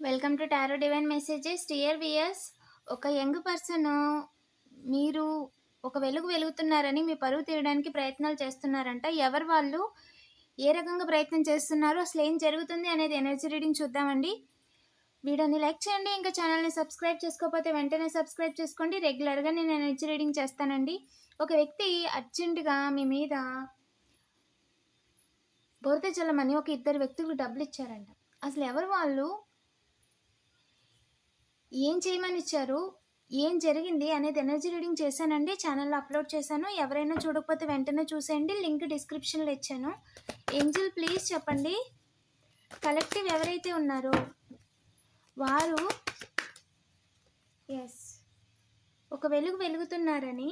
Welcome to tarot divine messages dear viewers ఒక young person మీరు ఒక వెలుగు వెలుగుతున్నారని మీ పరువు తీయడానికి ప్రయత్నాలు చేస్తున్నారంట. ఎవరు వాళ్ళు? ఏ రకంగా ప్రయత్నం చేస్తున్నారు? అసలు ఏం జరుగుతుంది అనేది ఎనర్జీ రీడింగ్ చూద్దామండి. వీడియోని లైక్ చేయండి ఇంకా ఛానల్ని సబ్స్క్రైబ్ చేసుకోకపోతే వెంటనే సబ్స్క్రైబ్ చేసుకోండి. రెగ్యులర్గా నేను ఎనర్జీ రీడింగ్ చేస్తానండి. ఒక వ్యక్తి అర్జెంటుగా మీ మీద బురద అని ఒక ఇద్దరు వ్యక్తులకు డబ్బులు ఇచ్చారంట. అసలు ఎవరు వాళ్ళు? ఏం చేయమని ఇచ్చారు ఏం జరిగింది? అనేది ఎనర్జీ రీడింగ్ చేశానండి. ఛానల్లో అప్లోడ్ చేశాను. ఎవరైనా చూడకపోతే వెంటనే చూసేయండి. లింక్ డిస్క్రిప్షన్లో ఇచ్చాను. ఏంజిల్ ప్లీజ్ చెప్పండి. కలెక్టివ్ ఎవరైతే ఉన్నారో వారు ఎస్ ఒక వెలుగు వెలుగుతున్నారని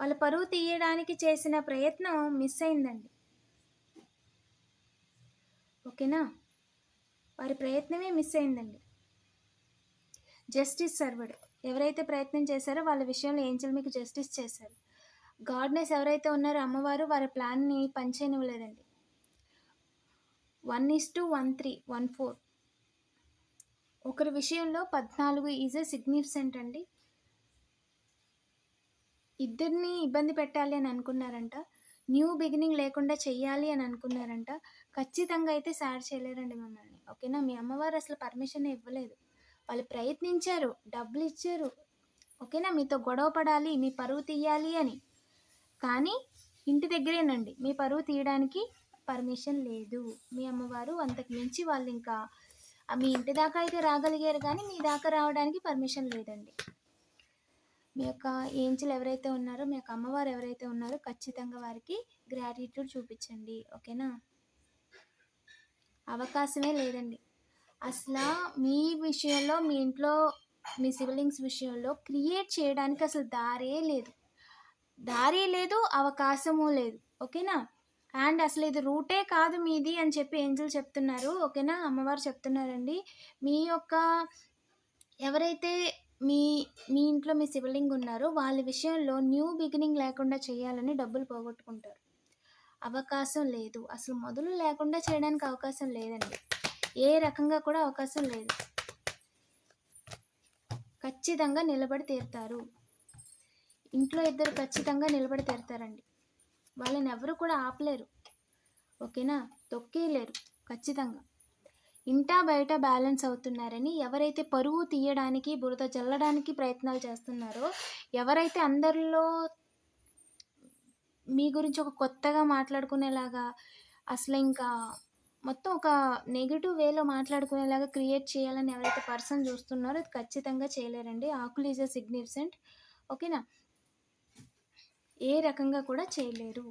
వాళ్ళ పరువు తీయడానికి చేసిన ప్రయత్నం మిస్ అయిందండి. ఓకేనా వారి ప్రయత్నమే మిస్ అయిందండి. జస్టిస్ సర్వ్డ్ ఎవరైతే ప్రయత్నం చేశారో వాళ్ళ విషయంలో ఏంజల్ మీకు జస్టిస్ చేశారు. గాడ్నెస్ ఎవరైతే ఉన్నారో అమ్మవారు వారి ప్లాన్ని పనిచేయనివ్వలేదండి one is two one three one four. ఒకరి విషయంలో పద్నాలుగు ఈజ్ ఎ సిగ్నిఫికెంట్ అండి. ఇద్దరిని ఇబ్బంది పెట్టాలి అని అనుకున్నారంట. న్యూ బిగినింగ్ లేకుండా చెయ్యాలి అని అనుకున్నారంట. ఖచ్చితంగా అయితే సార్ చేయలేరండి మిమ్మల్ని. ఓకేనా? మీ అమ్మవారు అసలు పర్మిషన్ ఇవ్వలేదు. వాళ్ళు ప్రయత్నించారు డబ్బులు ఇచ్చారు ఓకేనా? మీతో గొడవ పడాలి మీ పరువు తీయాలి అని. కానీ ఇంటి దగ్గరేనండి. మీ పరువు తీయడానికి పర్మిషన్ లేదు. మీ అమ్మవారు అంతకు మించి వాళ్ళు ఇంకా మీ ఇంటి దాకా అయితే రాగలిగారు కానీ మీ దాకా రావడానికి పర్మిషన్ లేదండి. మీ యొక్క ఏంజల్ ఎవరైతే ఉన్నారో మీ యొక్క అమ్మవారు ఎవరైతే ఉన్నారో ఖచ్చితంగా వారికి గ్రాటిట్యూడ్ చూపించండి. ఓకేనా? అవకాశమే లేదండి. అసలు మీ విషయంలో మీ ఇంట్లో మీ సిబ్లింగ్స్ విషయంలో క్రియేట్ చేయడానికి అసలు దారే లేదు. దారే లేదు అవకాశము లేదు. ఓకేనా? అండ్ అసలు ఇది రూటే కాదు మీది అని చెప్పి ఏంజల్ చెప్తున్నారు. ఓకేనా? అమ్మవారు చెప్తున్నారండి. మీ యొక్క ఎవరైతే మీ మీ ఇంట్లో మీ సిబ్లింగ్ ఉన్నారో వాళ్ళ విషయంలో న్యూ బిగినింగ్ లేకుండా చేయాలని డబ్బులు పోగొట్టుకుంటారు. అవకాశం లేదు. అసలు మొదలు లేకుండా చేయడానికి అవకాశం లేదండి. ఏ రకంగా కూడా అవకాశం లేదు. ఖచ్చితంగా నిలబడి తీరుతారు. ఇంట్లో ఇద్దరు ఖచ్చితంగా నిలబడి తీరుతారండి. వాళ్ళని ఎవరు కూడా ఆపలేరు. ఓకేనా? తొక్కేయలేరు ఖచ్చితంగా. ఇంటా బయట బ్యాలెన్స్ అవుతున్నారని ఎవరైతే పరువు తీయడానికి బురద జల్లడానికి ప్రయత్నాలు చేస్తున్నారో ఎవరైతే అందరిలో మీ గురించి ఒక కొత్తగా మాట్లాడుకునేలాగా అసలు ఇంకా మొత్తం ఒక నెగిటివ్ వేలో మాట్లాడుకునేలాగా క్రియేట్ చేయాలని ఎవరైతే పర్సన్ చూస్తున్నారో అది ఖచ్చితంగా చేయలేరండి. ఆకులు ఈజ్ అ సిగ్నిఫికెంట్ ఓకేనా ఏ రకంగా కూడా చేయలేరు.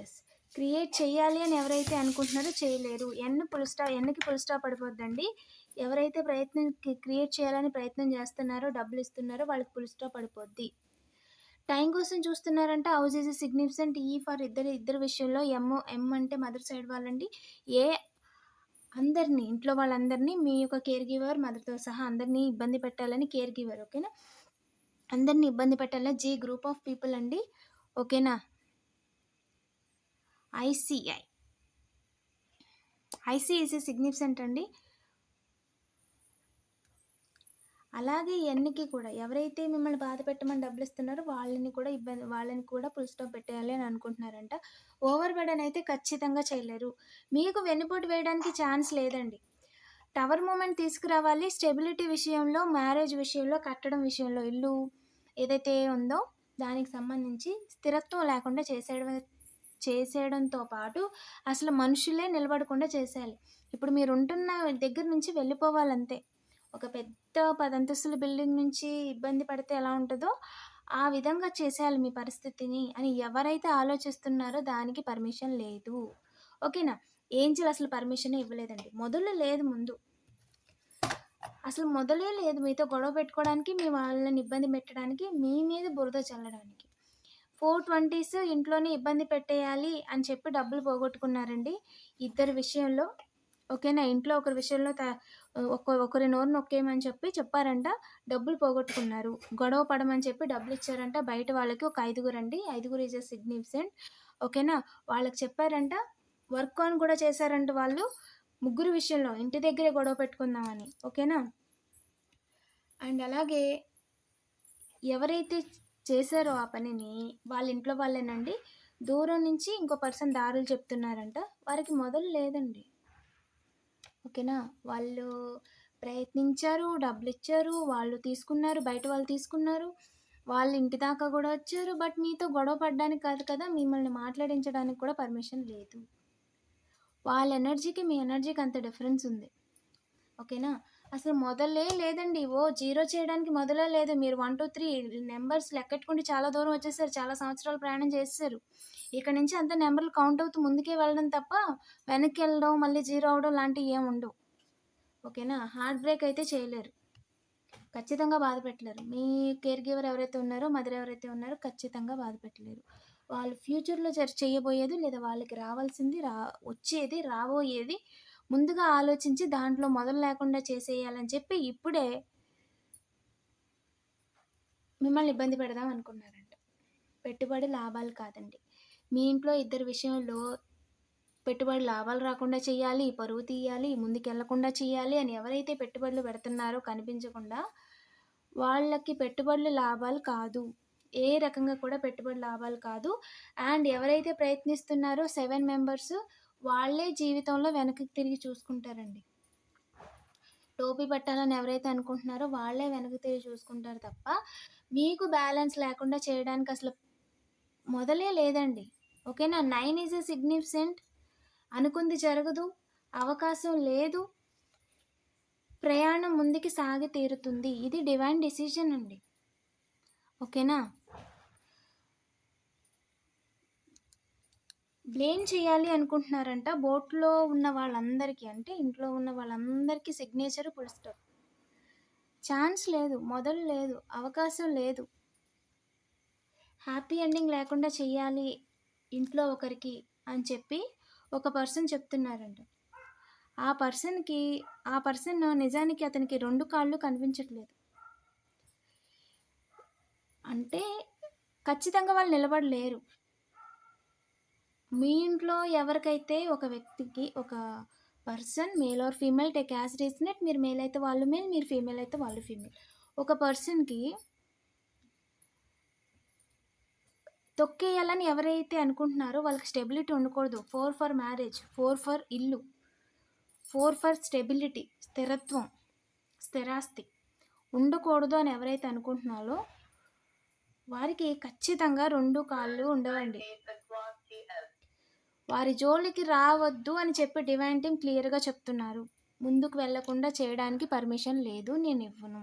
ఎస్ క్రియేట్ చేయాలి అని ఎవరైతే అనుకుంటున్నారో చేయలేరు. ఎన్ను పులుస్టా ఎన్కి పడిపోద్దండి. ఎవరైతే ప్రయత్నం క్రియేట్ చేయాలని ప్రయత్నం చేస్తున్నారో డబ్బులు ఇస్తున్నారో వాళ్ళకి పులుస్టా పడిపోద్ది. టైం కోసం చూస్తున్నారంటే హౌస్ ఈజ్ సిగ్నిఫికెంట్ ఈ ఫర్ ఇద్దరు ఇద్దరు విషయంలో ఎమ్ ఎమ్ అంటే మదర్ సైడ్ వాళ్ళండి. ఏ అందరినీ ఇంట్లో వాళ్ళందరినీ మీ యొక్క కేర్ గివర్ మదర్తో సహా అందరినీ ఇబ్బంది పెట్టాలని కేర్ గివర్ ఓకేనా? అందరినీ ఇబ్బంది పెట్టాలని జీ గ్రూప్ ఆఫ్ పీపుల్ అండి ఓకేనా? ఐసిఐ ఐసీఈసీ సిగ్నిఫికెంట్ అండి. అలాగే ఎన్నికి కూడా. ఎవరైతే మిమ్మల్ని బాధ పెట్టమని డబ్బులు ఇస్తున్నారో వాళ్ళని కూడా ఇబ్బంది వాళ్ళని కూడా ఫుల్ స్టాప్ పెట్టేయాలి అని అనుకుంటున్నారంట. ఓవర్ బర్డన్ అయితే ఖచ్చితంగా చేయలేరు. మీకు వెన్నుపోటు వేయడానికి ఛాన్స్ లేదండి. టవర్ మూమెంట్ తీసుకురావాలి. స్టెబిలిటీ విషయంలో మ్యారేజ్ విషయంలో కట్టడం విషయంలో ఇల్లు ఏదైతే ఉందో దానికి సంబంధించి స్థిరత్వం లేకుండా చేసేయడం చేసేయడంతో పాటు అసలు మనుషులే నిలబడకుండా చేసేయాలి. ఇప్పుడు మీరు ఉంటున్న దగ్గర నుంచి వెళ్ళిపోవాలంతే. ఒక పెద్ద పదంతస్తుల బిల్డింగ్ నుంచి ఇబ్బంది పడితే ఎలా ఉంటుందో ఆ విధంగా చేసేయాలి మీ పరిస్థితిని అని ఎవరైతే ఆలోచిస్తున్నారో దానికి పర్మిషన్ లేదు. ఓకేనా? ఏంజిల్ అసలు పర్మిషన్ ఇవ్వలేదండి. మొదలు లేదు ముందు. అసలు మొదలే లేదు మీతో గొడవ పెట్టుకోవడానికి మీ వాళ్ళని ఇబ్బంది పెట్టడానికి మీ మీద బురద చల్లడానికి. ఫోర్ ట్వంటీస్ ఇంట్లోనే ఇబ్బంది పెట్టేయాలి అని చెప్పి డబ్బులు పోగొట్టుకున్నారండి ఇద్దరు విషయంలో. ఓకేనా? ఇంట్లో ఒకరి విషయంలో త ఒకరి నోరు నొక్కేయమని చెప్పి చెప్పారంట డబ్బులు పోగొట్టుకున్నారు. గొడవ పడమని చెప్పి డబ్బులు ఇచ్చారంట. బయట వాళ్ళకి ఒక ఐదుగురు అండి. ఐదుగురు ఈజ్ ఎ సిగ్నిఫికెంట్. ఓకేనా? వాళ్ళకి చెప్పారంట వర్క్ ఆన్ కూడా చేశారంట వాళ్ళు ముగ్గురు విషయంలో ఇంటి దగ్గరే గొడవ పెట్టుకుందామని. ఓకేనా? అండ్ అలాగే ఎవరైతే చేశారో ఆ పనిని వాళ్ళ ఇంట్లో వాళ్ళేనండి దూరం నుంచి ఇంకో పర్సన్ దారులు చెప్తున్నారంట. వారికి మొదలు లేదండి. ఓకేనా? వాళ్ళు ప్రయత్నించారు డబ్బులు ఇచ్చారు వాళ్ళు తీసుకున్నారు బయట వాళ్ళు తీసుకున్నారు. వాళ్ళు ఇంటి దాకా కూడా వచ్చారు. బట్ మీతో గొడవ పడడానికి కాదు కదా మిమ్మల్ని మాట్లాడించడానికి కూడా పర్మిషన్ లేదు. వాళ్ళ ఎనర్జీకి మీ ఎనర్జీకి అంత డిఫరెన్స్ ఉంది. ఓకేనా? అసలు మొదలే లేదండి. ఓ జీరో చేయడానికి మొదలే లేదు. మీరు వన్ టూ త్రీ నెంబర్స్ లెక్కెట్టుకుంటే చాలా దూరం వచ్చేసారు. చాలా సంవత్సరాలు ప్రయాణం చేస్తారు ఇక్కడ నుంచి అంత నెంబర్లు కౌంట్ అవుతూ ముందుకే వెళ్ళడం తప్ప వెనక్కి వెళ్ళడం మళ్ళీ జీరో అవడం లాంటివి ఏమి ఉండవు. ఓకేనా? హార్ట్ బ్రేక్ అయితే చేయలేరు. ఖచ్చితంగా బాధ పెట్టలేరు. మీ కేర్ గివర్ ఎవరైతే ఉన్నారో మదర్ ఎవరైతే ఉన్నారో ఖచ్చితంగా బాధ పెట్టలేరు. వాళ్ళు ఫ్యూచర్లో చేయబోయేది లేదా వాళ్ళకి రావాల్సింది రా వచ్చేది రాబోయేది ముందుగా ఆలోచించి దాంట్లో మొదలు లేకుండా చేసేయాలని చెప్పి ఇప్పుడే మిమ్మల్ని ఇబ్బంది పెడదాం అనుకున్నారంట. పెట్టుబడి లాభాలు కాదండి. మీ ఇంట్లో ఇద్దరు విషయంలో పెట్టుబడి లాభాలు రాకుండా చేయాలి పరువు తీయాలి ముందుకెళ్ళకుండా చేయాలి అని ఎవరైతే పెట్టుబడులు పెడుతున్నారో కనిపించకుండా వాళ్ళకి పెట్టుబడులు లాభాలు కాదు. ఏ రకంగా కూడా పెట్టుబడి లాభాలు కాదు. అండ్ ఎవరైతే ప్రయత్నిస్తున్నారో సెవెన్ మెంబర్స్ వాళ్ళే జీవితంలో వెనక్కి తిరిగి చూసుకుంటారండి. టోపీ పెట్టాలని ఎవరైతే అనుకుంటున్నారో వాళ్ళే వెనక్కి తిరిగి చూసుకుంటారు తప్ప మీకు బ్యాలెన్స్ లేకుండా చేయడానికి అసలు మొదలే లేదండి. ఓకేనా? Nine is a significant. అనుకుంది జరగదు అవకాశం లేదు ప్రయాణం ముందుకి సాగి తీరుతుంది. ఇది డివైన్ డిసిజన్ అండి. ఓకేనా? బ్లేమ్ చేయాలి అనుకుంటున్నారంట. బోట్లో ఉన్న వాళ్ళందరికీ అంటే ఇంట్లో ఉన్న వాళ్ళందరికీ సిగ్నేచర్ ఫుల్ స్టాప్. ఛాన్స్ లేదు మొదలు లేదు అవకాశం లేదు. హ్యాపీ ఎండింగ్ లేకుండా చెయ్యాలి ఇంట్లో ఒకరికి అని చెప్పి ఒక పర్సన్ చెప్తున్నారంట. ఆ పర్సన్కి ఆ పర్సన్ నిజానికి అతనికి రెండు కాళ్ళు కనిపించట్లేదు. అంటే ఖచ్చితంగా వాళ్ళు నిలబడలేరు. మీ ఇంట్లో ఎవరికైతే ఒక వ్యక్తికి ఒక person male or female take as రీజనెట్ మీరు మేల్ అయితే వాళ్ళు మేల్ మీరు ఫీమేల్ అయితే వాళ్ళు ఫీమేల్. ఒక పర్సన్కి తొక్కేయాలని ఎవరైతే అనుకుంటున్నారో వాళ్ళకి స్టెబిలిటీ ఉండకూడదు. Four for marriage four for ఇల్లు ఫోర్ ఫర్ స్టెబిలిటీ స్థిరత్వం స్థిరాస్తి ఉండకూడదు అని ఎవరైతే అనుకుంటున్నారో వారికి ఖచ్చితంగా రెండు కాళ్ళు ఉండవండి. వారి జోలికి రావద్దు అని చెప్పి డివైన్ టీమ్ క్లియర్గా చెప్తున్నారు. ముందుకు వెళ్ళకుండా చేయడానికి పర్మిషన్ లేదు నేను ఇవ్వను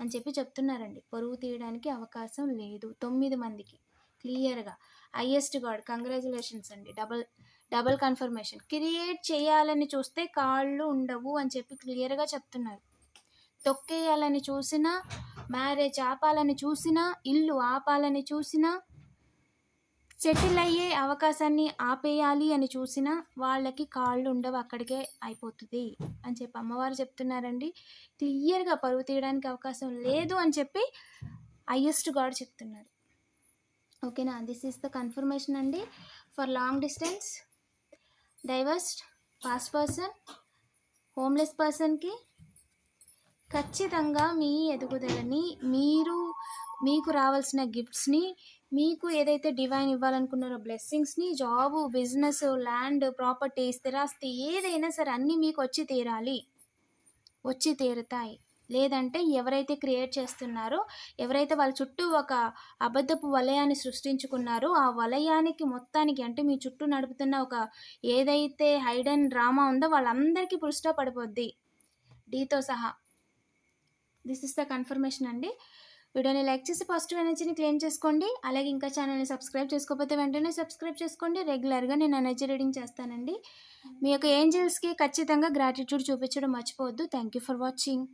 అని చెప్పి చెప్తున్నారండి. పరువు తీయడానికి అవకాశం లేదు తొమ్మిది మందికి. క్లియర్గా హయ్యెస్ట్ గాడ్ కంగ్రాచులేషన్స్ అండి. డబల్ డబల్ కన్ఫర్మేషన్ క్రియేట్ చేయాలని చూస్తే కాళ్ళు ఉండవు అని చెప్పి క్లియర్గా చెప్తున్నారు. తొక్కేయాలని చూసినా మ్యారేజ్ ఆపాలని చూసినా ఇల్లు ఆపాలని చూసినా సెటిల్ అయ్యే అవకాశాన్ని ఆపేయాలి అని చూసినా వాళ్ళకి కాళ్ళు ఉండవు అక్కడికే అయిపోతుంది అని చెప్పి అమ్మవారు చెప్తున్నారండి. క్లియర్గా పరువు తీయడానికి అవకాశం లేదు అని చెప్పి హయ్యెస్ట్ గాడ్ చెప్తున్నారు. ఓకేనా? దిస్ ఈస్ ద కన్ఫర్మేషన్ అండి. For long distance divorced past person homeless పర్సన్కి ఖచ్చితంగా మీ ఎదుగుదలని మీరు మీకు రావాల్సిన గిఫ్ట్స్ని మీకు ఏదైతే డివైన్ ఇవ్వాలనుకున్నారో బ్లెస్సింగ్స్ని జాబు బిజినెస్ ల్యాండ్ ప్రాపర్టీ స్థిరాస్తి ఏదైనా సరే అన్నీ మీకు వచ్చి తీరాలి. వచ్చి తీరుతాయి. లేదంటే ఎవరైతే క్రియేట్ చేస్తున్నారో ఎవరైతే వాళ్ళ చుట్టూ ఒక అబద్ధపు వలయాన్ని సృష్టించుకున్నారో ఆ వలయానికి మొత్తానికి అంటే మీ చుట్టూ నడుపుతున్న ఒక ఏదైతే హైడెన్ డ్రామా ఉందో వాళ్ళందరికీ పురుస్టా పడిపోద్ది. డీతో సహా. దిస్ ఇస్ ద కన్ఫర్మేషన్ అండి. వీడియోని లైక్ చేసి పాజిటివ్ ఎనర్జీని క్లెయిమ్ చేసుకోండి. అలాగే ఇంకా ఛానల్ని సబ్స్క్రైబ్ చేసుకోకపోతే వెంటనే సబ్స్క్రైబ్ చేసుకోండి. రెగ్యులర్గా నేను ఎనర్జీ రీడింగ్ చేస్తానండి. మీ యొక్క ఏంజల్స్కి ఖచ్చితంగా గ్రాటిట్యూడ్ చూపించడం మర్చిపోవద్దు. Thank you for watching